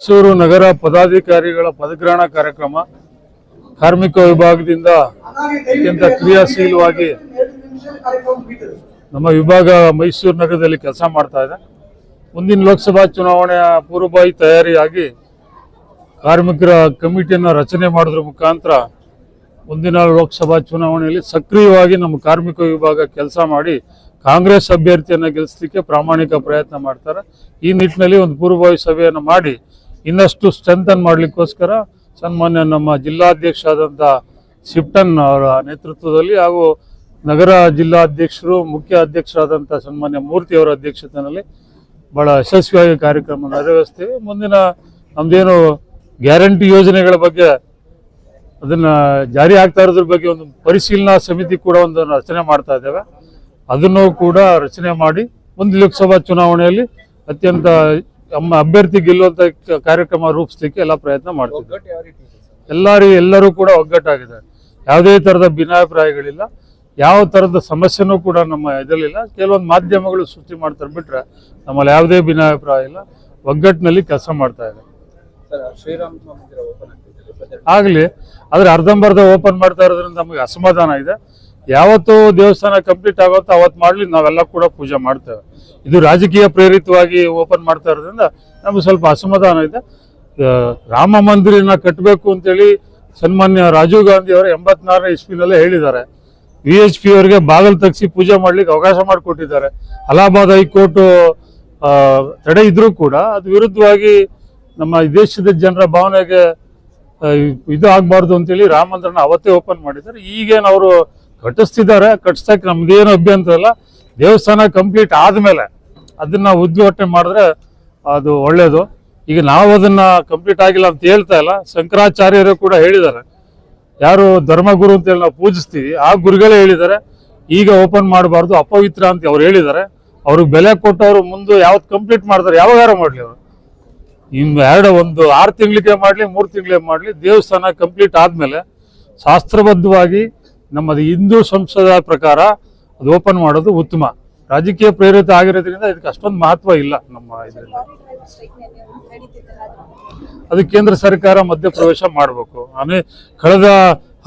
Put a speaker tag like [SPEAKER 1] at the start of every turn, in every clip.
[SPEAKER 1] ಮೈಸೂರು ನಗರ ಪದಾಧಿಕಾರಿಗಳ ಪದಗ್ರಹಣ ಕಾರ್ಯಕ್ರಮ ಕಾರ್ಮಿಕ ವಿಭಾಗದಿಂದ ಅತ್ಯಂತ ಕ್ರಿಯಾಶೀಲವಾಗಿ ನಮ್ಮ ವಿಭಾಗ ಮೈಸೂರು ನಗರದಲ್ಲಿ ಕೆಲಸ ಮಾಡ್ತಾ ಇದೆ. ಮುಂದಿನ ಲೋಕಸಭಾ ಚುನಾವಣೆಯ ಪೂರ್ವಭಾವಿ ತಯಾರಿಯಾಗಿ ಕಾರ್ಮಿಕರ ಕಮಿಟಿಯನ್ನು ರಚನೆ ಮಾಡಿದ್ರ ಮುಖಾಂತರ ಮುಂದಿನ ಲೋಕಸಭಾ ಚುನಾವಣೆಯಲ್ಲಿ ಸಕ್ರಿಯವಾಗಿ ನಮ್ಮ ಕಾರ್ಮಿಕ ವಿಭಾಗ ಕೆಲಸ ಮಾಡಿ ಕಾಂಗ್ರೆಸ್ ಅಭ್ಯರ್ಥಿಯನ್ನು ಗೆಲ್ಲಿಸಲಿಕ್ಕೆ ಪ್ರಾಮಾಣಿಕ ಪ್ರಯತ್ನ ಮಾಡ್ತಾರೆ. ಈ ನಿಟ್ಟಿನಲ್ಲಿ ಒಂದು ಪೂರ್ವಭಾವಿ ಸಭೆಯನ್ನು ಮಾಡಿ ಇನ್ನಷ್ಟು ಸ್ಟ್ರೆಂಥನ್ ಮಾಡಲಿಕ್ಕೋಸ್ಕರ ಸನ್ಮಾನ್ಯ ನಮ್ಮ ಜಿಲ್ಲಾಧ್ಯಕ್ಷ ಆದಂಥ ಶಿಫ್ಟನ್ ಅವರ ನೇತೃತ್ವದಲ್ಲಿ ಹಾಗೂ ನಗರ ಜಿಲ್ಲಾಧ್ಯಕ್ಷರು, ಮುಖ್ಯ ಅಧ್ಯಕ್ಷರಾದಂಥ ಸನ್ಮಾನ್ಯ ಮೂರ್ತಿ ಅವರ ಅಧ್ಯಕ್ಷತೆಯಲ್ಲಿ ಬಹಳ ಯಶಸ್ವಿಯಾಗಿ ಕಾರ್ಯಕ್ರಮ ನೆರವೇರಿಸ್ತೇವೆ. ಮುಂದಿನ ನಮ್ಮದೇನು ಗ್ಯಾರಂಟಿ ಯೋಜನೆಗಳ ಬಗ್ಗೆ, ಅದನ್ನ ಜಾರಿ ಆಗ್ತಾ ಇರೋದ್ರ ಬಗ್ಗೆ ಒಂದು ಪರಿಶೀಲನಾ ಸಮಿತಿ ಕೂಡ ಒಂದು ರಚನೆ ಮಾಡ್ತಾ ಇದ್ದೇವೆ. ಅದನ್ನು ಕೂಡ ರಚನೆ ಮಾಡಿ ಮುಂದೆ ಲೋಕಸಭಾ ಚುನಾವಣೆಯಲ್ಲಿ ಅತ್ಯಂತ ನಮ್ಮ ಅಭ್ಯರ್ಥಿ ಗೆಲ್ಲುವಂತ ಕಾರ್ಯಕ್ರಮ ರೂಪಿಸ್ಲಿಕ್ಕೆ ಎಲ್ಲ ಪ್ರಯತ್ನ ಮಾಡ್ತಿದ್ದಾರೆ ಎಲ್ಲರೂ ಎಲ್ಲರೂ ಕೂಡ ಒಗ್ಗಟ್ಟಾಗಿದ್ದಾರೆ ಯಾವುದೇ ತರದ ಭಿನ್ನಾಭಿಪ್ರಾಯಗಳಿಲ್ಲ. ಯಾವ ತರದ ಸಮಸ್ಯೆನೂ ಕೂಡ ನಮ್ಮ ಇದರಲ್ಲಿಲ್ಲ. ಕೆಲವೊಂದು ಮಾಧ್ಯಮಗಳು ಸೃಷ್ಟಿ ಮಾಡ್ತಾರೆ ಬಿಟ್ರೆ ನಮ್ಮಲ್ಲಿ ಯಾವುದೇ ಭಿನ್ನಾಭಿಪ್ರಾಯ ಇಲ್ಲ. ಒಗ್ಗಟ್ಟಿನಲ್ಲಿ ಕೆಲಸ ಮಾಡ್ತಾ ಇದೆ. ಆಗಲಿ. ಆದ್ರೆ ಅರ್ಧಂಬರ್ಧ ಓಪನ್ ಮಾಡ್ತಾ ಇರೋದ್ರಿಂದ ನಮಗೆ ಅಸಮಾಧಾನ ಇದೆ. ಯಾವತ್ತು ದೇವಸ್ಥಾನ ಕಂಪ್ಲೀಟ್ ಆಗುತ್ತೋ ಅವತ್ತು ಮಾಡ್ಲಿ, ನಾವೆಲ್ಲ ಕೂಡ ಪೂಜೆ ಮಾಡ್ತೇವೆ. ಇದು ರಾಜಕೀಯ ಪ್ರೇರಿತವಾಗಿ ಓಪನ್ ಮಾಡ್ತಾ ಇರೋದ್ರಿಂದ ನಮಗೆ ಸ್ವಲ್ಪ ಅಸಮಾಧಾನ ಇದೆ. ರಾಮ ಮಂದಿರನ ಕಟ್ಟಬೇಕು ಅಂತೇಳಿ ಸನ್ಮಾನ್ಯ ರಾಜೀವ್ ಗಾಂಧಿ ಅವರು ಎಂಬತ್ನಾರನೇ ಇಸ್ವಿನಲ್ಲೇ ಹೇಳಿದ್ದಾರೆ. ವಿ ಎಚ್ ಪಿ ಅವರಿಗೆ ಬಾಗಲ್ ತಗ್ಸಿ ಪೂಜೆ ಮಾಡ್ಲಿಕ್ಕೆ ಅವಕಾಶ ಮಾಡಿಕೊಟ್ಟಿದ್ದಾರೆ. ಅಲಹಾಬಾದ್ ಹೈಕೋರ್ಟ್ ತಡೆ ಇದ್ರೂ ಕೂಡ ಅದು ವಿರುದ್ಧವಾಗಿ ನಮ್ಮ ದೇಶದ ಜನರ ಭಾವನೆಗೆ ಇದು ಆಗಬಾರ್ದು ಅಂತೇಳಿ ರಾಮ ಮಂದಿರನ ಅವತ್ತೇ ಓಪನ್ ಮಾಡಿದ್ದಾರೆ. ಈಗೇನು ಅವರು ಕಟ್ಟಿಸ್ತಿದ್ದಾರೆ ಕಟ್ಸಕ್ಕೆ ನಮ್ದೇನು ಅಭ್ಯಂತರ ಇಲ್ಲ. ದೇವಸ್ಥಾನ ಕಂಪ್ಲೀಟ್ ಆದಮೇಲೆ ಅದನ್ನ ಉದ್ಘಾಟನೆ ಮಾಡಿದ್ರೆ ಅದು ಒಳ್ಳೇದು. ಈಗ ನಾವು ಅದನ್ನ ಕಂಪ್ಲೀಟ್ ಆಗಿಲ್ಲ ಅಂತ ಹೇಳ್ತಾ ಇಲ್ಲ. ಶಂಕರಾಚಾರ್ಯರು ಕೂಡ ಹೇಳಿದ್ದಾರೆ. ಯಾರು ಧರ್ಮಗುರು ಅಂತೇಳಿ ನಾವು ಪೂಜಿಸ್ತೀವಿ. ಆ ಗುರುಗಳೇ ಹೇಳಿದ್ದಾರೆ. ಈಗ ಓಪನ್ ಮಾಡಬಾರ್ದು, ಅಪವಿತ್ರ ಅಂತ ಅವ್ರು ಹೇಳಿದ್ದಾರೆ. ಅವ್ರಿಗೆ ಬೆಲೆ ಕೊಟ್ಟವರು ಮುಂದೆ ಯಾವತ್ತು ಕಂಪ್ಲೀಟ್ ಮಾಡ್ತಾರೆ, ಯಾವಾಗಾರ ಮಾಡಲಿ ಅವರು. ಇನ್ನು ಎರಡು, ಒಂದು ಆರು ತಿಂಗಳಿಗೆ ಮಾಡಲಿ, ಮೂರು ತಿಂಗಳಿಗೆ ಮಾಡಲಿ, ದೇವಸ್ಥಾನ ಕಂಪ್ಲೀಟ್ ಆದಮೇಲೆ ಶಾಸ್ತ್ರಬದ್ಧವಾಗಿ ನಮ್ಮದು ಹಿಂದೂ ಸಂಸದ ಪ್ರಕಾರ ಅದು ಓಪನ್ ಮಾಡೋದು ಉತ್ತಮ. ರಾಜಕೀಯ ಪ್ರೇರಿತ ಆಗಿರೋದ್ರಿಂದ ಇದಕ್ಕೆ ಅಷ್ಟೊಂದು ಮಹತ್ವ ಇಲ್ಲ ನಮ್ಮ ಇದರಲ್ಲಿ. ಅದು ಕೇಂದ್ರ ಸರ್ಕಾರ ಮಧ್ಯಪ್ರವೇಶ ಮಾಡಬೇಕು. ಆಮೇಲೆ ಕಳೆದ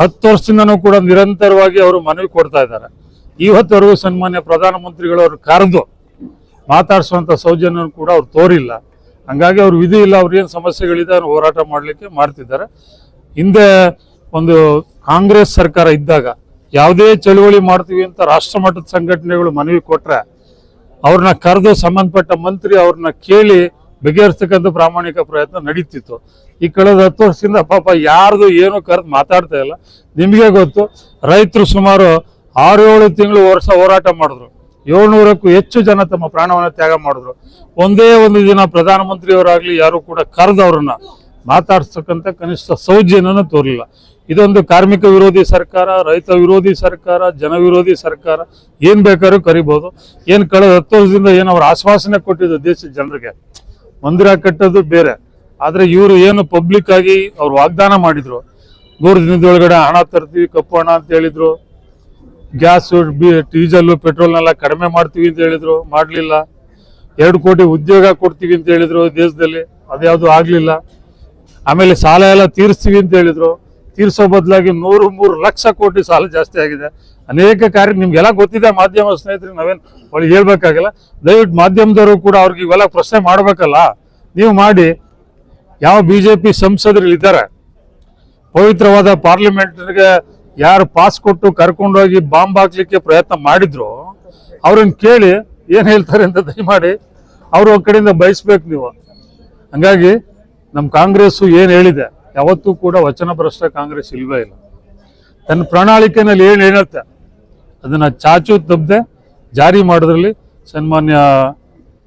[SPEAKER 1] ಹತ್ತು ವರ್ಷದಿಂದನೂ ಕೂಡ ನಿರಂತರವಾಗಿ ಅವರು ಮನವಿ ಕೊಡ್ತಾ ಇದ್ದಾರೆ. ಇವತ್ತವರೆಗೂ ಸನ್ಮಾನ್ಯ ಪ್ರಧಾನಮಂತ್ರಿಗಳು ಅವರು ಕರೆದು ಮಾತಾಡಿಸುವಂತ ಸೌಜನ್ಯ ಕೂಡ ಅವ್ರು ತೋರಿಲ್ಲ. ಹಂಗಾಗಿ ಅವ್ರು ವಿಧಿ ಇಲ್ಲ, ಅವ್ರ ಏನು ಸಮಸ್ಯೆಗಳಿದೆ ಅವ್ರು ಹೋರಾಟ ಮಾಡಲಿಕ್ಕೆ ಮಾಡ್ತಿದ್ದಾರೆ. ಹಿಂದೆ ಒಂದು ಕಾಂಗ್ರೆಸ್ ಸರ್ಕಾರ ಇದ್ದಾಗ ಯಾವುದೇ ಚಳುವಳಿ ಮಾಡ್ತೀವಿ ಅಂತ ರಾಷ್ಟ್ರ ಮಟ್ಟದ ಸಂಘಟನೆಗಳು ಮನವಿ ಕೊಟ್ರೆ ಅವ್ರನ್ನ ಕರೆದು ಸಂಬಂಧಪಟ್ಟ ಮಂತ್ರಿ ಅವ್ರನ್ನ ಕೇಳಿ ಬಗೆಹರಿಸ್ತಕ್ಕಂಥ ಪ್ರಾಮಾಣಿಕ ಪ್ರಯತ್ನ ನಡೀತಿತ್ತು. ಈ ಕಳೆದ ಹತ್ತು ವರ್ಷದಿಂದ ಪಾಪ ಯಾರ್ದು ಏನು ಕರೆದು ಮಾತಾಡ್ತಾ ಇಲ್ಲ. ನಿಮಗೆ ಗೊತ್ತು, ರೈತರು ಸುಮಾರು ಆರು ಏಳು ತಿಂಗಳು ವರ್ಷ ಹೋರಾಟ ಮಾಡಿದ್ರು. ಏಳ್ನೂರಕ್ಕೂ ಹೆಚ್ಚು ಜನ ತಮ್ಮ ಪ್ರಾಣವನ್ನು ತ್ಯಾಗ ಮಾಡಿದ್ರು. ಒಂದೇ ಒಂದು ದಿನ ಪ್ರಧಾನಮಂತ್ರಿಯವರಾಗಲಿ ಯಾರು ಕೂಡ ಕರೆದು ಅವ್ರನ್ನ ಮಾತಾಡ್ಸ್ತಕ್ಕಂಥ ಕನಿಷ್ಠ ಸೌಜನ್ಯನೂ ತೋರಲಿಲ್ಲ. ಇದೊಂದು ಕಾರ್ಮಿಕ ವಿರೋಧಿ ಸರ್ಕಾರ, ರೈತ ವಿರೋಧಿ ಸರ್ಕಾರ, ಜನ ವಿರೋಧಿ ಸರ್ಕಾರ, ಏನು ಬೇಕಾದ್ರೂ ಕರಿಬಹುದು ಏನು ಕಳೆದ ಹತ್ತು ವರ್ಷದಿಂದ ಏನು ಅವ್ರ ಆಶ್ವಾಸನೆ ಕೊಟ್ಟಿದ್ದು ದೇಶದ ಜನರಿಗೆ? ಮಂದಿರ ಕಟ್ಟೋದು ಬೇರೆ. ಆದರೆ ಇವರು ಏನು ಪಬ್ಲಿಕ್ ಆಗಿ ಅವ್ರು ವಾಗ್ದಾನ ಮಾಡಿದ್ರು. ನೂರು ದಿನದೊಳಗಡೆ ಹಣ ತರ್ತೀವಿ, ಕಪ್ಪು ಹಣ ಅಂತ ಹೇಳಿದ್ರು. ಗ್ಯಾಸ್ ಡೀಸೆಲ್ ಪೆಟ್ರೋಲ್ನೆಲ್ಲ ಕಡಿಮೆ ಮಾಡ್ತೀವಿ ಅಂತ ಹೇಳಿದ್ರು. ಮಾಡಲಿಲ್ಲ. ಎರಡು ಕೋಟಿ ಉದ್ಯೋಗ ಕೊಡ್ತೀವಿ ಅಂತ ಹೇಳಿದ್ರು ದೇಶದಲ್ಲಿ. ಅದ್ಯಾವುದು ಆಗಲಿಲ್ಲ. ಆಮೇಲೆ ಸಾಲ ಎಲ್ಲ ತೀರಿಸ್ತೀವಿ ಅಂತ ಹೇಳಿದ್ರು. ತೀರ್ಸೋ ಬದಲಾಗಿ ನೂರು ಮೂರು ಲಕ್ಷ ಕೋಟಿ ಸಾಲ ಜಾಸ್ತಿ ಆಗಿದೆ. ಅನೇಕ ಕಾರ್ಯ ನಿಮ್ಗೆಲ್ಲ ಗೊತ್ತಿದೆ, ಮಾಧ್ಯಮ ಸ್ನೇಹಿತರಿಗೆ ನಾವೇನು ಒಳಗೆ ಹೇಳ್ಬೇಕಾಗಿಲ್ಲ. ದಯವಿಟ್ಟು ಮಾಧ್ಯಮದವರು ಕೂಡ ಅವ್ರಿಗೆ ಇವೆಲ್ಲ ಪ್ರಶ್ನೆ ಮಾಡಬೇಕಲ್ಲ. ನೀವು ಮಾಡಿ. ಯಾವ ಬಿ ಬಿಜೆಪಿ ಸಂಸದರು ಇದ್ದಾರೆ. ಪವಿತ್ರವಾದ ಪಾರ್ಲಿಮೆಂಟ್ಗೆ ಯಾರು ಪಾಸ್ ಕೊಟ್ಟು ಕರ್ಕೊಂಡೋಗಿ ಬಾಂಬ್ ಹಾಕ್ಲಿಕ್ಕೆ ಪ್ರಯತ್ನ ಮಾಡಿದ್ರು, ಅವ್ರನ್ನ ಕೇಳಿ ಏನು ಹೇಳ್ತಾರೆ ಅಂತ ದಯಮಾಡಿ ಅವ್ರ ಕಡೆಯಿಂದ ಬಯಸ್ಬೇಕು ನೀವು. ಹಂಗಾಗಿ ನಮ್ಮ ಕಾಂಗ್ರೆಸ್ಸು ಏನು ಹೇಳಿದೆ ಯಾವತ್ತೂ ಕೂಡ ವಚನ ಭ್ರಷ್ಟ ಕಾಂಗ್ರೆಸ್ ಇಲ್ವೇ ಇಲ್ಲ. ತನ್ನ ಪ್ರಣಾಳಿಕೆನಲ್ಲಿ ಏನು ಹೇಳುತ್ತೆ? ಅದನ್ನ ಚಾಚು ತಪ್ಪದೆ ಜಾರಿ ಮಾಡೋದ್ರಲ್ಲಿ ಸನ್ಮಾನ್ಯ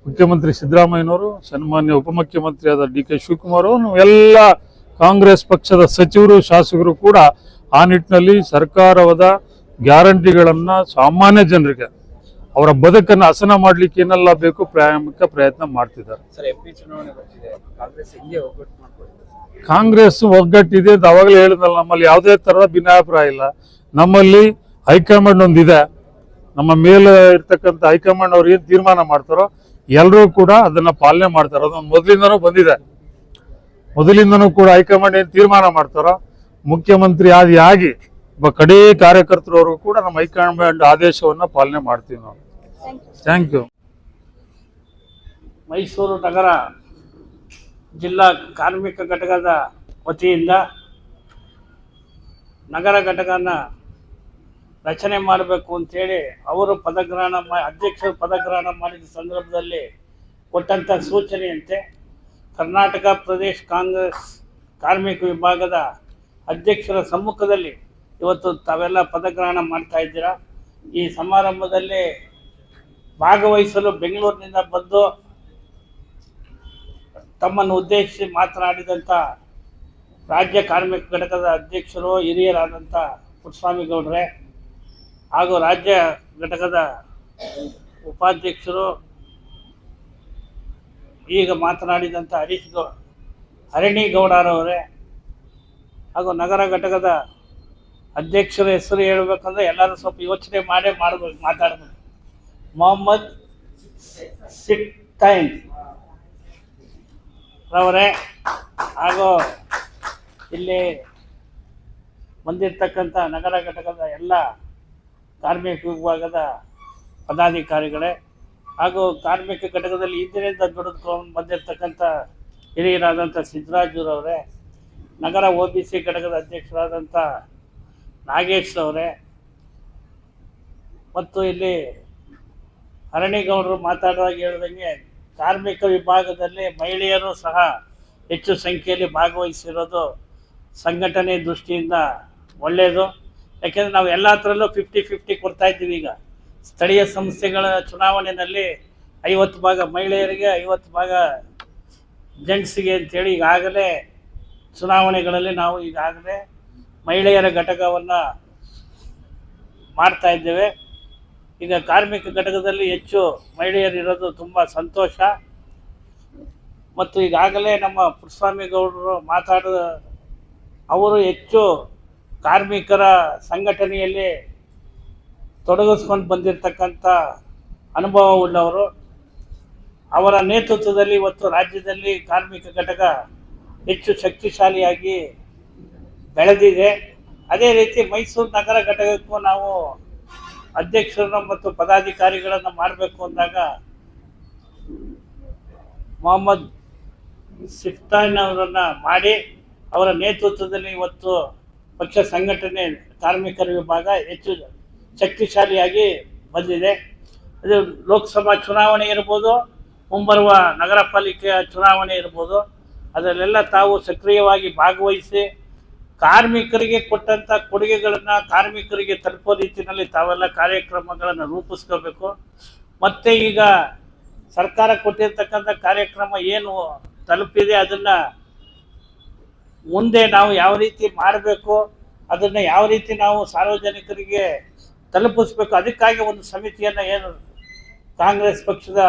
[SPEAKER 1] ಮುಖ್ಯಮಂತ್ರಿ ಸಿದ್ದರಾಮಯ್ಯನವರು, ಸನ್ಮಾನ್ಯ ಉಪಮುಖ್ಯಮಂತ್ರಿಯಾದ ಡಿ ಕೆ ಶಿವಕುಮಾರ್ ಅವರು, ಎಲ್ಲ ಕಾಂಗ್ರೆಸ್ ಪಕ್ಷದ ಸಚಿವರು, ಶಾಸಕರು ಕೂಡ ಆ ನಿಟ್ಟಿನಲ್ಲಿ ಸರ್ಕಾರದ ಗ್ಯಾರಂಟಿಗಳನ್ನ ಸಾಮಾನ್ಯ ಜನರಿಗೆ, ಅವರ ಬದುಕನ್ನು ಹಸನ ಮಾಡ್ಲಿಕ್ಕೆ ಏನೆಲ್ಲ ಬೇಕು ಪ್ರಾರಂಭಿಕ ಪ್ರಯತ್ನ ಮಾಡ್ತಿದ್ದಾರೆ.
[SPEAKER 2] ಕಾಂಗ್ರೆಸ್
[SPEAKER 1] ಒಗ್ಗಟ್ಟಿದೆ ಅಂತ ಅವಾಗಲೇ ಹೇಳಿದ್ನಲ್ಲ ನಮ್ಮಲ್ಲಿ ಯಾವುದೇ ತರಹದ ಭಿನ್ನಾಭಿಪ್ರಾಯ ಇಲ್ಲ. ನಮ್ಮಲ್ಲಿ ಹೈಕಮಾಂಡ್ ಒಂದಿದೆ. ನಮ್ಮ ಮೇಲೆ ಇರ್ತಕ್ಕಂಥ ಹೈಕಮಾಂಡ್ ಅವ್ರು ಏನು ತೀರ್ಮಾನ ಮಾಡ್ತಾರೋ ಎಲ್ಲರೂ ಕೂಡ ಅದನ್ನ ಪಾಲನೆ ಮಾಡ್ತಾರೆ. ಅದೊಂದು ಮೊದಲಿಂದನೂ ಬಂದಿದೆ. ಮೊದಲಿಂದನೂ ಕೂಡ ಹೈಕಮಾಂಡ್ ಏನು ತೀರ್ಮಾನ ಮಾಡ್ತಾರೋ ಮುಖ್ಯಮಂತ್ರಿ ಆದಿ ಆಗಿ ಒಬ್ಬ ಕಡೇ ಕಾರ್ಯಕರ್ತರವರೆಗೂ ಕೂಡ ನಮ್ಮ ಹೈಕಮಾಂಡ್ ಆದೇಶವನ್ನ ಪಾಲನೆ ಮಾಡ್ತೀವಿ ನಾವು. ಥ್ಯಾಂಕ್ ಯು
[SPEAKER 3] ಮೈಸೂರು ನಗರ ಜಿಲ್ಲಾ ಕಾರ್ಮಿಕ ಘಟಕದ ವತಿಯಿಂದ ನಗರ ಘಟಕನ ರಚನೆ ಮಾಡಬೇಕು ಅಂತೇಳಿ ಅವರು ಪದಗ್ರಹಣ ಮಾ, ಅಧ್ಯಕ್ಷರು ಪದಗ್ರಹಣ ಮಾಡಿದ ಸಂದರ್ಭದಲ್ಲಿ ಕೊಟ್ಟಂಥ ಸೂಚನೆಯಂತೆ ಕರ್ನಾಟಕ ಪ್ರದೇಶ ಕಾಂಗ್ರೆಸ್ ಕಾರ್ಮಿಕ ವಿಭಾಗದ ಅಧ್ಯಕ್ಷರ ಸಮ್ಮುಖದಲ್ಲಿ ಇವತ್ತು ತಾವೆಲ್ಲ ಪದಗ್ರಹಣ ಮಾಡ್ತಾ ಇದ್ದೀರಾ. ಈ ಸಮಾರಂಭದಲ್ಲಿ ಭಾಗವಹಿಸಲು ಬೆಂಗಳೂರಿನಿಂದ ಬಂದು ತಮ್ಮನ್ನು ಉದ್ದೇಶಿಸಿ ಮಾತನಾಡಿದಂಥ ರಾಜ್ಯ ಕಾರ್ಮಿಕ ಘಟಕದ ಅಧ್ಯಕ್ಷರು ಹಿರಿಯರಾದಂಥ ಪುಟ್ಟಸ್ವಾಮಿ ಗೌಡ್ರೆ ಹಾಗೂ ರಾಜ್ಯ ಘಟಕದ ಉಪಾಧ್ಯಕ್ಷರು ಈಗ ಮಾತನಾಡಿದಂಥ ಹರೀಶ್ ಗೌ ಹರಣಿ ಗೌಡರವರೇ ಹಾಗೂ ನಗರ ಘಟಕದ ಅಧ್ಯಕ್ಷರ ಹೆಸರು ಹೇಳಬೇಕಂದ್ರೆ ಎಲ್ಲರೂ ಸ್ವಲ್ಪ ಯೋಚನೆ ಮಾಡೇ ಮಾಡಬೇಕು, ಮಾತಾಡಬೇಕು. ಮೊಹಮ್ಮದ್ ಸಿಟ್ಟೈನ್ ರವರೇ, ಹಾಗೂ ಇಲ್ಲಿ ಬಂದಿರತಕ್ಕಂಥ ನಗರ ಘಟಕದ ಎಲ್ಲ ಕಾರ್ಮಿಕ ವಿಭಾಗದ ಪದಾಧಿಕಾರಿಗಳೇ, ಹಾಗೂ ಕಾರ್ಮಿಕ ಘಟಕದಲ್ಲಿ ಇದರಿಂದ ದುಡಿದುಕೊಂಡು ಬಂದಿರತಕ್ಕಂಥ ಹಿರಿಯರಾದಂಥ ಸಿದ್ದರಾಜುರವರೇ, ನಗರ ಒ ಬಿ ಸಿ ಘಟಕದ ಅಧ್ಯಕ್ಷರಾದಂಥ ನಾಗೇಶ್ ಅವರೇ ಮತ್ತು ಇಲ್ಲಿ ಅರಣಿಗೌಡರು ಮಾತಾಡುವಾಗ ಹೇಳ್ದಂಗೆ ಕಾರ್ಮಿಕ ವಿಭಾಗದಲ್ಲಿ ಮಹಿಳೆಯರು ಸಹ ಹೆಚ್ಚು ಸಂಖ್ಯೆಯಲ್ಲಿ ಭಾಗವಹಿಸಿರೋದು ಸಂಘಟನೆ ದೃಷ್ಟಿಯಿಂದ ಒಳ್ಳೆಯದು. ಯಾಕೆಂದರೆ ನಾವು ಎಲ್ಲ ಹತ್ರಲ್ಲೂ ಫಿಫ್ಟಿ ಫಿಫ್ಟಿ ಕೊಡ್ತಾ ಇದ್ದೀವಿ ಈಗ. ಸ್ಥಳೀಯ ಸಂಸ್ಥೆಗಳ ಚುನಾವಣೆಯಲ್ಲಿ ಐವತ್ತು ಭಾಗ ಮಹಿಳೆಯರಿಗೆ, ಐವತ್ತು ಭಾಗ ಜೆಂಟ್ಸಿಗೆ ಅಂತೇಳಿ ಈಗಾಗಲೇ ಚುನಾವಣೆಗಳಲ್ಲಿ ನಾವು ಈಗಾಗಲೇ ಮಹಿಳೆಯರ ಘಟಕವನ್ನು ಮಾಡ್ತಾ ಇದ್ದೇವೆ. ಈಗ ಕಾರ್ಮಿಕ ಘಟಕದಲ್ಲಿ ಹೆಚ್ಚು ಮಹಿಳೆಯರಿರೋದು ತುಂಬ ಸಂತೋಷ. ಮತ್ತು ಈಗಾಗಲೇ ನಮ್ಮ ಪುರುಷಸ್ವಾಮಿ ಗೌಡರು ಅವರು ಹೆಚ್ಚು ಕಾರ್ಮಿಕರ ಸಂಘಟನೆಯಲ್ಲಿ ತೊಡಗಿಸ್ಕೊಂಡು ಬಂದಿರತಕ್ಕಂಥ ಅನುಭವ ಉಳ್ಳವರು. ಅವರ ನೇತೃತ್ವದಲ್ಲಿ ಇವತ್ತು ರಾಜ್ಯದಲ್ಲಿ ಕಾರ್ಮಿಕ ಘಟಕ ಹೆಚ್ಚು ಶಕ್ತಿಶಾಲಿಯಾಗಿ ಬೆಳೆದಿದೆ. ಅದೇ ರೀತಿ ಮೈಸೂರು ನಗರ ಘಟಕಕ್ಕೂ ನಾವು ಅಧ್ಯಕ್ಷರನ್ನ ಮತ್ತು ಪದಾಧಿಕಾರಿಗಳನ್ನು ಮಾಡಬೇಕು ಅಂದಾಗ ಮೊಹಮ್ಮದ್ ಸಿಫ್ತಾನ್ ಅವರನ್ನು ಮಾಡಿ ಅವರ ನೇತೃತ್ವದಲ್ಲಿ ಇವತ್ತು ಪಕ್ಷ ಸಂಘಟನೆ ಕಾರ್ಮಿಕರ ವಿಭಾಗ ಹೆಚ್ಚು ಶಕ್ತಿಶಾಲಿಯಾಗಿ ಬಂದಿದೆ. ಅದು ಲೋಕಸಭಾ ಚುನಾವಣೆ ಇರ್ಬೋದು, ಮುಂಬರುವ ನಗರ ಪಾಲಿಕೆಯ ಚುನಾವಣೆ ಇರ್ಬೋದು, ಅದರಲ್ಲೆಲ್ಲ ತಾವು ಸಕ್ರಿಯವಾಗಿ ಭಾಗವಹಿಸಿ ಕಾರ್ಮಿಕರಿಗೆ ಕೊಟ್ಟಂತ ಕೊಡುಗೆಗಳನ್ನ ಕಾರ್ಮಿಕರಿಗೆ ತಲುಪೋ ರೀತಿಯಲ್ಲಿ ತಾವೆಲ್ಲ ಕಾರ್ಯಕ್ರಮಗಳನ್ನು ರೂಪಿಸ್ಕೋಬೇಕು. ಮತ್ತೆ ಈಗ ಸರ್ಕಾರ ಕೊಟ್ಟಿರ್ತಕ್ಕಂಥ ಕಾರ್ಯಕ್ರಮ ಏನು ತಲುಪಿದೆ ಅದನ್ನ ಮುಂದೆ ನಾವು ಯಾವ ರೀತಿ ಮಾಡಬೇಕು, ಅದನ್ನ ಯಾವ ರೀತಿ ನಾವು ಸಾರ್ವಜನಿಕರಿಗೆ ತಲುಪಿಸ್ಬೇಕು, ಅದಕ್ಕಾಗಿ ಒಂದು ಸಮಿತಿಯನ್ನು ಏನು ಕಾಂಗ್ರೆಸ್ ಪಕ್ಷದ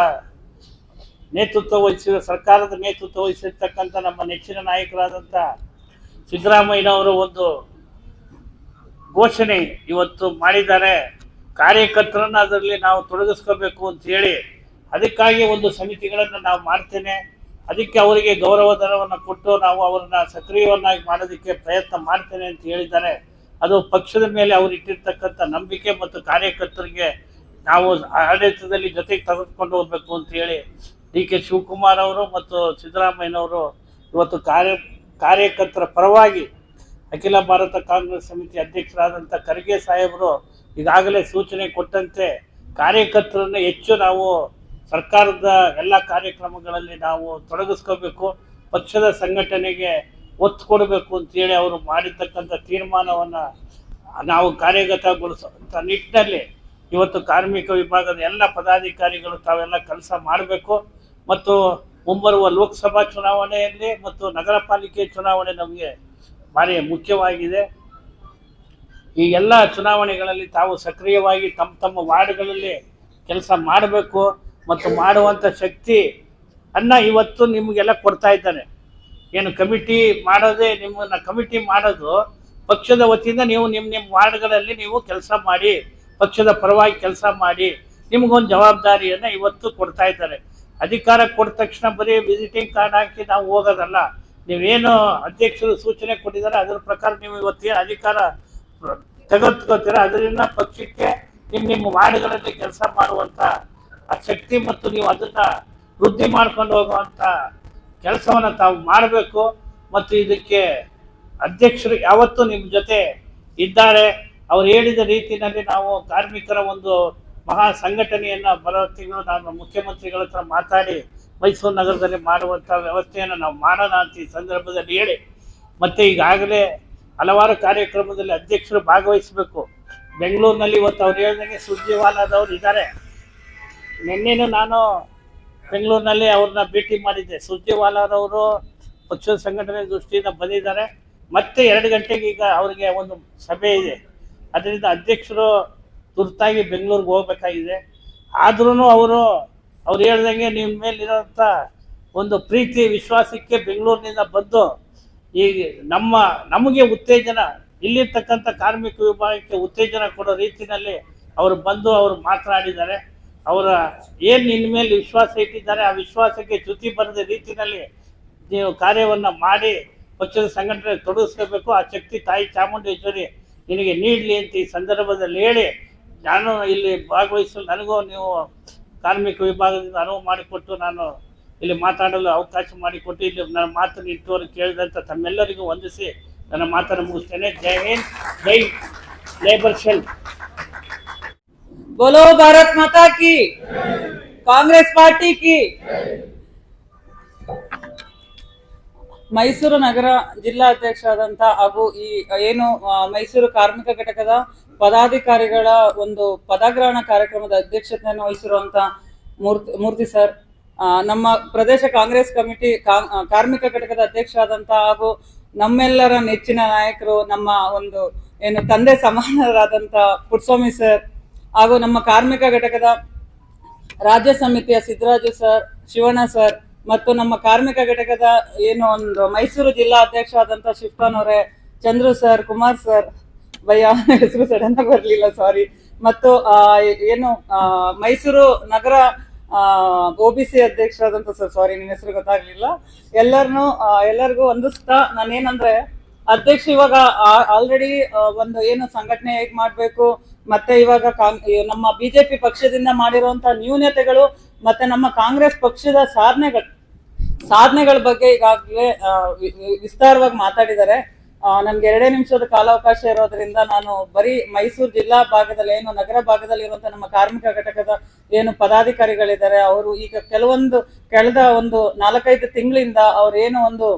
[SPEAKER 3] ನೇತೃತ್ವ ವಹಿಸಿದ ಸರ್ಕಾರದ ನೇತೃತ್ವ ವಹಿಸಿರ್ತಕ್ಕಂಥ ನಮ್ಮ ನೆಚ್ಚಿನ ನಾಯಕರಾದಂಥ ಸಿದ್ದರಾಮಯ್ಯನವರು ಒಂದು ಘೋಷಣೆ ಇವತ್ತು ಮಾಡಿದ್ದಾರೆ. ಕಾರ್ಯಕರ್ತರನ್ನು ಅದರಲ್ಲಿ ನಾವು ತೊಡಗಿಸ್ಕೋಬೇಕು ಅಂತ ಹೇಳಿ ಅದಕ್ಕಾಗಿ ಒಂದು ಸಮಿತಿಗಳನ್ನು ನಾವು ಮಾಡ್ತೇನೆ. ಅದಕ್ಕೆ ಅವರಿಗೆ ಗೌರವಧನವನ್ನು ಕೊಟ್ಟು ನಾವು ಅವರನ್ನ ಸಕ್ರಿಯವನ್ನಾಗಿ ಮಾಡೋದಕ್ಕೆ ಪ್ರಯತ್ನ ಮಾಡ್ತೇನೆ ಅಂತ ಹೇಳಿದ್ದಾರೆ. ಅದು ಪಕ್ಷದ ಮೇಲೆ ಅವರು ಇಟ್ಟಿರ್ತಕ್ಕಂಥ ನಂಬಿಕೆ ಮತ್ತು ಕಾರ್ಯಕರ್ತರಿಗೆ ನಾವು ಆಡಳಿತದಲ್ಲಿ ಜೊತೆಗೆ ತೆಗೆದುಕೊಂಡು ಹೋಗ್ಬೇಕು ಅಂತ ಹೇಳಿ ಡಿ ಕೆ ಶಿವಕುಮಾರ್ ಅವರು ಮತ್ತು ಸಿದ್ದರಾಮಯ್ಯನವರು ಇವತ್ತು ಕಾರ್ಯ ಕಾರ್ಯಕರ್ತರ ಪರವಾಗಿ ಅಖಿಲ ಭಾರತ ಕಾಂಗ್ರೆಸ್ ಸಮಿತಿ ಅಧ್ಯಕ್ಷರಾದಂಥ ಖರ್ಗೆ ಸಾಹೇಬರು ಈಗಾಗಲೇ ಸೂಚನೆ ಕೊಟ್ಟಂತೆ ಕಾರ್ಯಕರ್ತರನ್ನು ಹೆಚ್ಚು ನಾವು ಸರ್ಕಾರದ ಎಲ್ಲ ಕಾರ್ಯಕ್ರಮಗಳಲ್ಲಿ ನಾವು ತೊಡಗಿಸ್ಕೋಬೇಕು, ಪಕ್ಷದ ಸಂಘಟನೆಗೆ ಒತ್ತು ಕೊಡಬೇಕು ಅಂತೇಳಿ ಅವರು ಮಾಡಿರ್ತಕ್ಕಂಥ ತೀರ್ಮಾನವನ್ನು ನಾವು ಕಾರ್ಯಗತಗೊಳಿಸುವಂಥ ನಿಟ್ಟಿನಲ್ಲಿ ಇವತ್ತು ಕಾರ್ಮಿಕ ವಿಭಾಗದ ಎಲ್ಲ ಪದಾಧಿಕಾರಿಗಳು ತಾವೆಲ್ಲ ಕೆಲಸ ಮಾಡಬೇಕು. ಮತ್ತು ಮುಂಬರುವ ಲೋಕಸಭಾ ಚುನಾವಣೆಯಲ್ಲಿ ಮತ್ತು ನಗರ ಪಾಲಿಕೆ ಚುನಾವಣೆ ನಮಗೆ ಭಾರಿ ಮುಖ್ಯವಾಗಿದೆ. ಈ ಎಲ್ಲ ಚುನಾವಣೆಗಳಲ್ಲಿ ತಾವು ಸಕ್ರಿಯವಾಗಿ ತಮ್ಮ ತಮ್ಮ ವಾರ್ಡ್ಗಳಲ್ಲಿ ಕೆಲಸ ಮಾಡಬೇಕು ಮತ್ತು ಮಾಡುವಂಥ ಶಕ್ತಿ ಅನ್ನ ಇವತ್ತು ನಿಮಗೆಲ್ಲ ಕೊಡ್ತಾ ಇದ್ದಾನೆ. ಏನು ಕಮಿಟಿ ಮಾಡೋದೇ ನಿಮ್ಮನ್ನು ಕಮಿಟಿ ಮಾಡೋದು ಪಕ್ಷದ ವತಿಯಿಂದ ನೀವು ನಿಮ್ಮ ನಿಮ್ಮ ವಾರ್ಡ್ಗಳಲ್ಲಿ ನೀವು ಕೆಲಸ ಮಾಡಿ, ಪಕ್ಷದ ಪರವಾಗಿ ಕೆಲಸ ಮಾಡಿ ನಿಮಗೊಂದು ಜವಾಬ್ದಾರಿಯನ್ನು ಇವತ್ತು ಕೊಡ್ತಾ ಇದ್ದಾರೆ. ಅಧಿಕಾರ ಕೊಟ್ಟ ತಕ್ಷಣ ಬರೀ ವಿಸಿಟಿಂಗ್ ಕಾರ್ಡ್ ಹಾಕಿ ನಾವು ಹೋಗೋದಲ್ಲ. ನೀವೇನು ಅಧ್ಯಕ್ಷರು ಸೂಚನೆ ಕೊಟ್ಟಿದ್ದಾರೆ, ಅದರ ಪ್ರಕಾರ ನೀವು ಇವತ್ತೇನು ಅಧಿಕಾರ ತೆಗೆದುಕೊಳ್ತೀರ? ಅದರಿಂದ ಪಕ್ಷಕ್ಕೆ ನಿಮ್ಮ ನಿಮ್ಮ ವಾರ್ಡ್ಗಳಲ್ಲಿ ಕೆಲಸ ಮಾಡುವಂತ ಆ ಶಕ್ತಿ ಮತ್ತು ನೀವು ಅದನ್ನ ವೃದ್ಧಿ ಮಾಡ್ಕೊಂಡು ಹೋಗುವಂಥ ಕೆಲಸವನ್ನ ತಾವು ಮಾಡಬೇಕು. ಮತ್ತು ಇದಕ್ಕೆ ಅಧ್ಯಕ್ಷರು ಯಾವತ್ತೂ ನಿಮ್ಮ ಜೊತೆ ಇದ್ದಾರೆ. ಅವ್ರು ಹೇಳಿದ ರೀತಿಯಲ್ಲಿ ನಾವು ಕಾರ್ಮಿಕರ ಒಂದು ಮಹಾ ಸಂಘಟನೆಯನ್ನ ಬರೋ ನಾನು ಮುಖ್ಯಮಂತ್ರಿಗಳ ಹತ್ರ ಮಾತಾಡಿ ಮೈಸೂರು ನಗರದಲ್ಲಿ ಮಾಡುವಂಥ ವ್ಯವಸ್ಥೆಯನ್ನು ನಾವು ಮಾಡೋಣ ಅಂತ ಈ ಸಂದರ್ಭದಲ್ಲಿ ಹೇಳಿ. ಮತ್ತೆ ಈಗಾಗಲೇ ಹಲವಾರು ಕಾರ್ಯಕ್ರಮದಲ್ಲಿ ಅಧ್ಯಕ್ಷರು ಭಾಗವಹಿಸಬೇಕು. ಬೆಂಗಳೂರಿನಲ್ಲಿ ಇವತ್ತು ಅವ್ರು ಹೇಳ್ದಂಗೆ ಸುರ್ಜೇವಾಲಾದವ್ರು ಇದ್ದಾರೆ. ನಿನ್ನೆನೂ ನಾನು ಬೆಂಗಳೂರಿನಲ್ಲಿ ಅವ್ರನ್ನ ಭೇಟಿ ಮಾಡಿದ್ದೆ. ಸುರ್ಜೇವಾಲಾರವರು ಪಕ್ಷದ ಸಂಘಟನೆ ದೃಷ್ಟಿಯಿಂದ ಬಂದಿದ್ದಾರೆ. ಮತ್ತೆ ಎರಡು ಗಂಟೆಗೆ ಈಗ ಅವರಿಗೆ ಒಂದು ಸಭೆ ಇದೆ. ಅದರಿಂದ ಅಧ್ಯಕ್ಷರು ತುರ್ತಾಗಿ ಬೆಂಗಳೂರಿಗೆ ಹೋಗ್ಬೇಕಾಗಿದೆ. ಆದ್ರೂ ಅವರು, ಅವ್ರು ಹೇಳ್ದಂಗೆ ನಿಮ್ಮ ಮೇಲಿರೋಂಥ ಒಂದು ಪ್ರೀತಿ, ವಿಶ್ವಾಸಕ್ಕೆ ಬೆಂಗಳೂರಿನಿಂದ ಬಂದು ಈ ನಮ್ಮ, ನಮಗೆ ಉತ್ತೇಜನ, ಇಲ್ಲಿರ್ತಕ್ಕಂಥ ಕಾರ್ಮಿಕ ವಿಭಾಗಕ್ಕೆ ಉತ್ತೇಜನ ಕೊಡೋ ರೀತಿಯಲ್ಲಿ ಅವರು ಬಂದು ಅವರು ಮಾತನಾಡಿದ್ದಾರೆ. ಅವರ ಏನು ನಿನ್ನ ಮೇಲೆ ವಿಶ್ವಾಸ ಇಟ್ಟಿದ್ದಾರೆ, ಆ ವಿಶ್ವಾಸಕ್ಕೆ ಚ್ಯುತಿ ಬರದ ರೀತಿಯಲ್ಲಿ ನೀವು ಕಾರ್ಯವನ್ನು ಮಾಡಿ ಪಕ್ಷದ ಸಂಘಟನೆ ತೊಡಗಿಸ್ಕೋಬೇಕು. ಆ ಶಕ್ತಿ ತಾಯಿ ಚಾಮುಂಡೇಶ್ವರಿ ನಿನಗೆ ನೀಡಲಿ ಅಂತ ಈ ಸಂದರ್ಭದಲ್ಲಿ ಹೇಳಿ ನಾನು ಇಲ್ಲಿ ಭಾಗವಹಿಸಲು ನನಗೂ ನೀವು ಕಾರ್ಮಿಕ ವಿಭಾಗದಿಂದ ಅನುವು ಮಾಡಿಕೊಟ್ಟು ನಾನು ಇಲ್ಲಿ ಮಾತಾಡಲು ಅವಕಾಶ ಮಾಡಿಕೊಟ್ಟು ಇಲ್ಲಿ ನನ್ನ ಮಾತನ್ನು ಇಟ್ಟುವರು ಕೇಳಿದಂಥ ತಮ್ಮೆಲ್ಲರಿಗೂ ವಂದಿಸಿ ನನ್ನ ಮಾತನ್ನು ಮುಗಿಸ್ತೇನೆ ಜೈ ಹಿಂದ್ ಜೈ ಲೇಬರ್ ಶೆಲ್
[SPEAKER 4] बोलो भारत माता की कांग्रेस पार्टी की ಮೈಸೂರು ನಗರ ಜಿಲ್ಲಾಧ್ಯಕ್ಷರಾದಂತ ಹಾಗೂ ಈ ಏನು ಆ, ಮೈಸೂರು ಕಾರ್ಮಿಕ ಘಟಕದ ಪದಾಧಿಕಾರಿಗಳ ಒಂದು ಪದಗ್ರಹಣ ಕಾರ್ಯಕ್ರಮದ ಅಧ್ಯಕ್ಷತೆಯನ್ನು ವಹಿಸಿರುವಂತ ಮೂರ್ತಿ ಮೂರ್ತಿ ಸರ್ ನಮ್ಮ ಪ್ರದೇಶ ಕಾಂಗ್ರೆಸ್ ಕಮಿಟಿ ಕಾರ್ಮಿಕ ಘಟಕದ ಅಧ್ಯಕ್ಷರಾದಂತ ಹಾಗೂ ನಮ್ಮೆಲ್ಲರ ನೆಚ್ಚಿನ ನಾಯಕರು, ನಮ್ಮ ಒಂದು ಏನು ತಂದೆ ಸಮಾನರಾದಂತ ಪುಟ್ಸ್ವಾಮಿ ಸರ್ ಹಾಗೂ ನಮ್ಮ ಕಾರ್ಮಿಕ ಘಟಕದ ರಾಜ್ಯ ಸಮಿತಿಯ ಸಿದ್ದರಾಜು ಸರ್ ಶಿವಣ್ಣ ಸರ್ ಮತ್ತು ನಮ್ಮ ಕಾರ್ಮಿಕ ಘಟಕದ ಏನು ಒಂದು ಮೈಸೂರು ಜಿಲ್ಲಾ ಅಧ್ಯಕ್ಷ ಆದಂತಹ ಅವರೇ, ಚಂದ್ರು ಸರ್ ಕುಮಾರ್ ಸರ್ ಭಯ್ಯ ಹೆಸರು ಸಡನ್ ಆಗಿ ಬರ್ಲಿಲ್ಲ ಸಾರಿ ಮತ್ತು ಆ, ಏನು ಆ, ಮೈಸೂರು ನಗರ ಒ ಬಿ ಸಿ ಅಧ್ಯಕ್ಷರಾದಂತ ಸರ್ ಸಾರಿ ನಿಮ್ಮ ಹೆಸರು ಗೊತ್ತಾಗ್ಲಿಲ್ಲ. ಎಲ್ಲರನ್ನು ಎಲ್ಲರಿಗೂ ಹೊಂದಿಸ್ತಾ ನಾನೇನಂದ್ರೆ ಅಧ್ಯಕ್ಷ ಇವಾಗ ಆಲ್ರೆಡಿ ಒಂದು ಏನು ಸಂಘಟನೆ ಹೇಗ್ ಮಾಡ್ಬೇಕು ಮತ್ತೆ ಇವಾಗ ನಮ್ಮ ಬಿಜೆಪಿ ಪಕ್ಷದಿಂದ ಮಾಡಿರುವಂತ ನ್ಯೂನತೆಗಳು ಮತ್ತೆ ನಮ್ಮ ಕಾಂಗ್ರೆಸ್ ಪಕ್ಷದ ಸಾಧನೆಗಳು ಸಾಧನೆಗಳ ಬಗ್ಗೆ ಈಗಾಗಲೇ ಆ, ವಿಸ್ತಾರವಾಗಿ ಮಾತಾಡಿದ್ದಾರೆ. ಆ, ನನ್ಗೆ ಎರಡೇ ನಿಮಿಷದ ಕಾಲಾವಕಾಶ ಇರೋದ್ರಿಂದ ನಾನು ಬರೀ ಮೈಸೂರು ಜಿಲ್ಲಾ ಭಾಗದಲ್ಲಿ ಏನು, ನಗರ ಭಾಗದಲ್ಲಿ ಇರುವಂತ ನಮ್ಮ ಕಾರ್ಮಿಕ ಘಟಕದ ಏನು ಪದಾಧಿಕಾರಿಗಳಿದ್ದಾರೆ, ಅವರು ಈಗ ಕೆಲವೊಂದು ಕಳೆದ ಒಂದು ನಾಲ್ಕೈದು ತಿಂಗಳಿಂದ ಅವ್ರು ಏನು ಒಂದು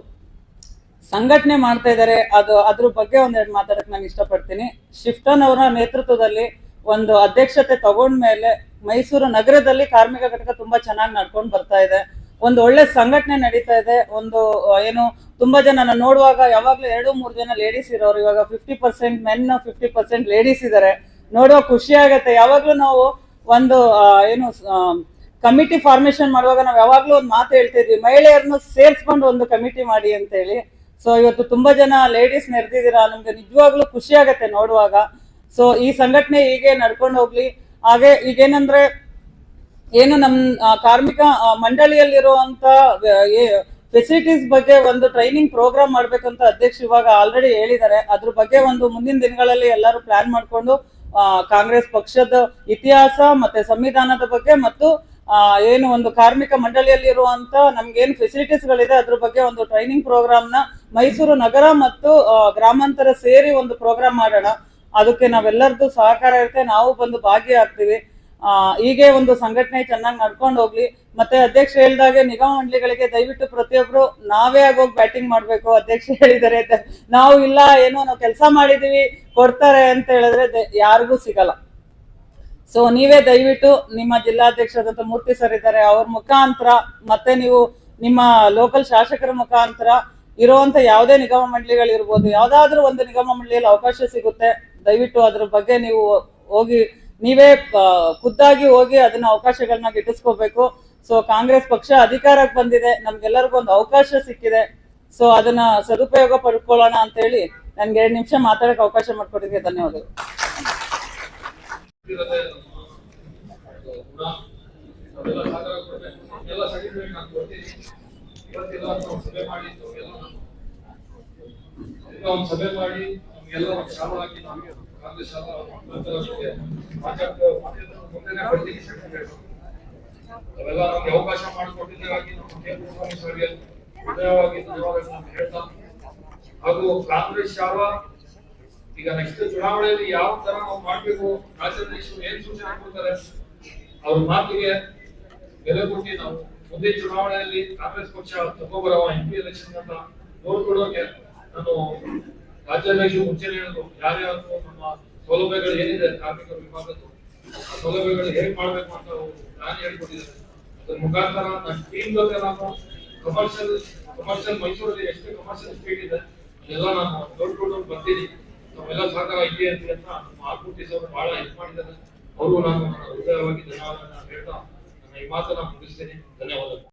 [SPEAKER 4] ಸಂಘಟನೆ ಮಾಡ್ತಾ ಇದ್ದಾರೆ. ಅದು, ಅದ್ರ ಬಗ್ಗೆ ಒಂದೆರಡು ಮಾತಾಡಕ್ ನಾನು ಇಷ್ಟಪಡ್ತೀನಿ. ಶಿಫ್ಟನ್ ಅವರ ನೇತೃತ್ವದಲ್ಲಿ ಒಂದು ಅಧ್ಯಕ್ಷತೆ ತಗೊಂಡ್ಮೇಲೆ ಮೈಸೂರು ನಗರದಲ್ಲಿ ಕಾರ್ಮಿಕ ಘಟಕ ತುಂಬಾ ಚೆನ್ನಾಗಿ ನಡ್ಕೊಂಡು ಬರ್ತಾ ಇದೆ. ಒಂದು ಒಳ್ಳೆ ಸಂಘಟನೆ ನಡೀತಾ ಇದೆ. ಒಂದು ಏನು, ತುಂಬಾ ಜನ ನೋಡುವಾಗ ಯಾವಾಗ್ಲೂ ಎರಡು, ಮೂರು ಜನ ಲೇಡೀಸ್ ಇರೋರು, ಇವಾಗ fifty percent men fifty percent ladies ಇದ್ದಾರೆ ನೋಡುವ ಖುಷಿ ಆಗತ್ತೆ. ಯಾವಾಗ್ಲೂ ನಾವು ಒಂದು ಏನು ಕಮಿಟಿ ಫಾರ್ಮೇಶನ್ ಮಾಡುವಾಗ ನಾವು ಯಾವಾಗ್ಲೂ ಒಂದು ಮಾತು ಹೇಳ್ತಿದ್ವಿ. ಮಹಿಳೆಯರನ್ನು ಸೇರಿಸ್ಕೊಂಡು ಒಂದು ಕಮಿಟಿ ಮಾಡಿ ಅಂತ ಹೇಳಿ ಸೊ ಇವತ್ತು ತುಂಬಾ ಜನ ಲೇಡೀಸ್ ನೆರೆದಿದ್ದೀರಾ? ನಮ್ಗೆ ನಿಜವಾಗ್ಲೂ ಖುಷಿ ಆಗತ್ತೆ ನೋಡುವಾಗ. ಸೊ ಈ ಸಂಘಟನೆ ಹೀಗೆ ನಡ್ಕೊಂಡು ಹೋಗ್ಲಿ. ಹಾಗೆ ಈಗೇನಂದ್ರೆ ಏನು ನಮ್ ಕಾರ್ಮಿಕ ಮಂಡಳಿಯಲ್ಲಿರುವಂತ ಫೆಸಿಲಿಟೀಸ್ ಬಗ್ಗೆ ಒಂದು ಟ್ರೈನಿಂಗ್ ಪ್ರೋಗ್ರಾಮ್ ಮಾಡ್ಬೇಕಂತ ಅಧ್ಯಕ್ಷ ಇವಾಗ ಆಲ್ರೆಡಿ ಹೇಳಿದ್ದಾರೆ. ಅದ್ರ ಬಗ್ಗೆ ಒಂದು ಮುಂದಿನ ದಿನಗಳಲ್ಲಿ ಎಲ್ಲರೂ ಪ್ಲಾನ್ ಮಾಡ್ಕೊಂಡು ಕಾಂಗ್ರೆಸ್ ಪಕ್ಷದ ಇತಿಹಾಸ ಮತ್ತೆ ಸಂವಿಧಾನದ ಬಗ್ಗೆ ಮತ್ತು ಏನು ಒಂದು ಕಾರ್ಮಿಕ ಮಂಡಳಿಯಲ್ಲಿ ಇರುವಂತ ನಮ್ಗೆ ಏನು ಫೆಸಿಲಿಟೀಸ್ ಗಳಿದೆ, ಅದ್ರ ಬಗ್ಗೆ ಒಂದು ಟ್ರೈನಿಂಗ್ ಪ್ರೋಗ್ರಾಮ್ನ ಮೈಸೂರು ನಗರ ಮತ್ತು ಗ್ರಾಮಾಂತರ ಸೇರಿ ಒಂದು ಪ್ರೋಗ್ರಾಮ್ ಮಾಡೋಣ. ಅದಕ್ಕೆ ನಾವೆಲ್ಲರದ್ದು ಸಹಕಾರ ಇರುತ್ತೆ, ನಾವು ಬಂದು ಭಾಗಿಯಾಗ್ತೀವಿ. ಹೀಗೆ ಒಂದು ಸಂಘಟನೆ ಚೆನ್ನಾಗಿ ನಡ್ಕೊಂಡು ಹೋಗ್ಲಿ. ಮತ್ತೆ ಅಧ್ಯಕ್ಷ ಹೇಳಿದಾಗೆ ನಿಗಮ ಮಂಡಳಿಗಳಿಗೆ ದಯವಿಟ್ಟು ಪ್ರತಿಯೊಬ್ರು ನಾವೇ ಆಗೋಗಿ ಬ್ಯಾಟಿಂಗ್ ಮಾಡ್ಬೇಕು. ಅಧ್ಯಕ್ಷ ಹೇಳಿದರೆ ನಾವು ಇಲ್ಲ, ಏನೋ ನಾವು ಕೆಲಸ ಮಾಡಿದೀವಿ, ಕೊಡ್ತಾರೆ ಅಂತ ಹೇಳಿದ್ರೆ ಯಾರಿಗೂ ಸಿಗಲ್ಲ. ಸೊ ನೀವೇ ದಯವಿಟ್ಟು ನಿಮ್ಮ ಜಿಲ್ಲಾಧ್ಯಕ್ಷರಾದಂತ ಮೂರ್ತಿ ಸರ್ ಇದ್ದಾರೆ. ಅವ್ರ ಮುಖಾಂತರ ಮತ್ತೆ ನೀವು ನಿಮ್ಮ ಲೋಕಲ್ ಶಾಸಕರ ಮುಖಾಂತರ ಇರುವಂತ ಯಾವುದೇ ನಿಗಮ ಮಂಡಳಿಗಳಿರ್ಬೋದು, ಯಾವ್ದಾದ್ರೂ ಒಂದು ನಿಗಮ ಮಂಡಳಿಯಲ್ಲಿ ಅವಕಾಶ ಸಿಗುತ್ತೆ. ದಯವಿಟ್ಟು ಅದ್ರ ಬಗ್ಗೆ ನೀವು ಹೋಗಿ ನೀವೇ ಖುದ್ದಾಗಿ ಹೋಗಿ ಅದನ್ನ ಅವಕಾಶಗಳನ್ನ ಗಿಟ್ಟಿಸ್ಕೋಬೇಕು. ಸೊ ಕಾಂಗ್ರೆಸ್ ಪಕ್ಷ ಅಧಿಕಾರಕ್ಕೆ ಬಂದಿದೆ. ನಮ್ಗೆಲ್ಲರಿಗೂ ಒಂದು ಅವಕಾಶ ಸಿಕ್ಕಿದೆ. ಸೊ ಅದನ್ನ ಸದುಪಯೋಗ ಪಡ್ಕೊಳ್ಳೋಣ ಅಂತ ಹೇಳಿ ನನ್ಗೆ ಎರಡು ನಿಮಿಷ ಮಾತಾಡಕ್ಕೆ ಅವಕಾಶ ಮಾಡ್ಕೊಟ್ಟಿದ್ದಕ್ಕೆ ಧನ್ಯವಾದಗಳು.
[SPEAKER 5] ಸಭೆ ಮಾಡಿ ಮುಂದೆನೆ ಅವಕಾಶ ಮಾಡಿಕೊಟ್ಟಿದ್ದಕ್ಕಾಗಿ ಹಾಗೂ ಕಾಂಗ್ರೆಸ್ ಯಾವ ಈಗ ನೆಕ್ಸ್ಟ್ ಚುನಾವಣೆಯಲ್ಲಿ ಯಾವ ತರ ನಾವು ಮಾಡ್ಬೇಕು ರಾಜ್ಯಾಧ್ಯಕ್ಷರು ಏನ್ ಸೂಚನೆ ಕೊಡ್ತಾರೆ, ಅವ್ರ ಮಾತಿಗೆ ಬೆಲೆ ಕೊಟ್ಟು ನಾವು ಮುಂದೆ ಚುನಾವಣೆಯಲ್ಲಿ ಕಾಂಗ್ರೆಸ್ ಪಕ್ಷ ತಗೋಬರೋ ಎಂ ಪಿ ಎಲೆಕ್ಷನ್ ಅಂತ ನೋಡ್ಕೊಳ್ಳೋಕೆ ನಾನು ರಾಜ್ಯಾಧ್ಯಕ್ಷರು ಮುಂಚೆನೆ ಹೇಳಿದ್ರು ಯಾರ್ಯಾರು ನಮ್ಮ ಸೌಲಭ್ಯಗಳು ಏನಿದೆ, ಕಾರ್ಮಿಕ ವಿಭಾಗದ್ದು, ಆ ಸೌಲಭ್ಯಗಳು ಹೇಗ್ ಮಾಡ್ಬೇಕು ಅಂತ ನಾನು ಹೇಳ್ಕೊಟ್ಟಿದ್ದೇನೆ ಅದ್ರ ಮುಖಾಂತರ ನನ್ನ ಟೀಮ್ ಜೊತೆ ನಾನು ಕಮರ್ಷಿಯಲ್ ಕಮರ್ಷಿಯಲ್ ಮೈಸೂರಲ್ಲಿ ಎಷ್ಟು ಕಮರ್ಷಿಯಲ್ ಸ್ಟ್ರೀಟ್ ಇದೆ, ಅದೆಲ್ಲ ನಾನು ನೋಡ್ಕೊಂಡು ಬರ್ತೀನಿ. ನಾವೆಲ್ಲ ಸಹಕಾರ ಇದೆ ಅಂತ ನಮ್ಮ ಆರ್ಕೂಟಿ ಸರ್ ಬಹಳ ಹೆಲ್ಪ್ ಮಾಡಿದ್ದಾರೆ. ಅವರು ನಾನು ನನ್ನ ಹೃದಯವಾಗಿ ಧನ್ಯವಾದ ಹೇಳ್ತಾ ನನ್ನ ಈ ಮಾತನ್ನ ಮುಗಿಸ್ತೇನೆ. ಧನ್ಯವಾದಗಳು.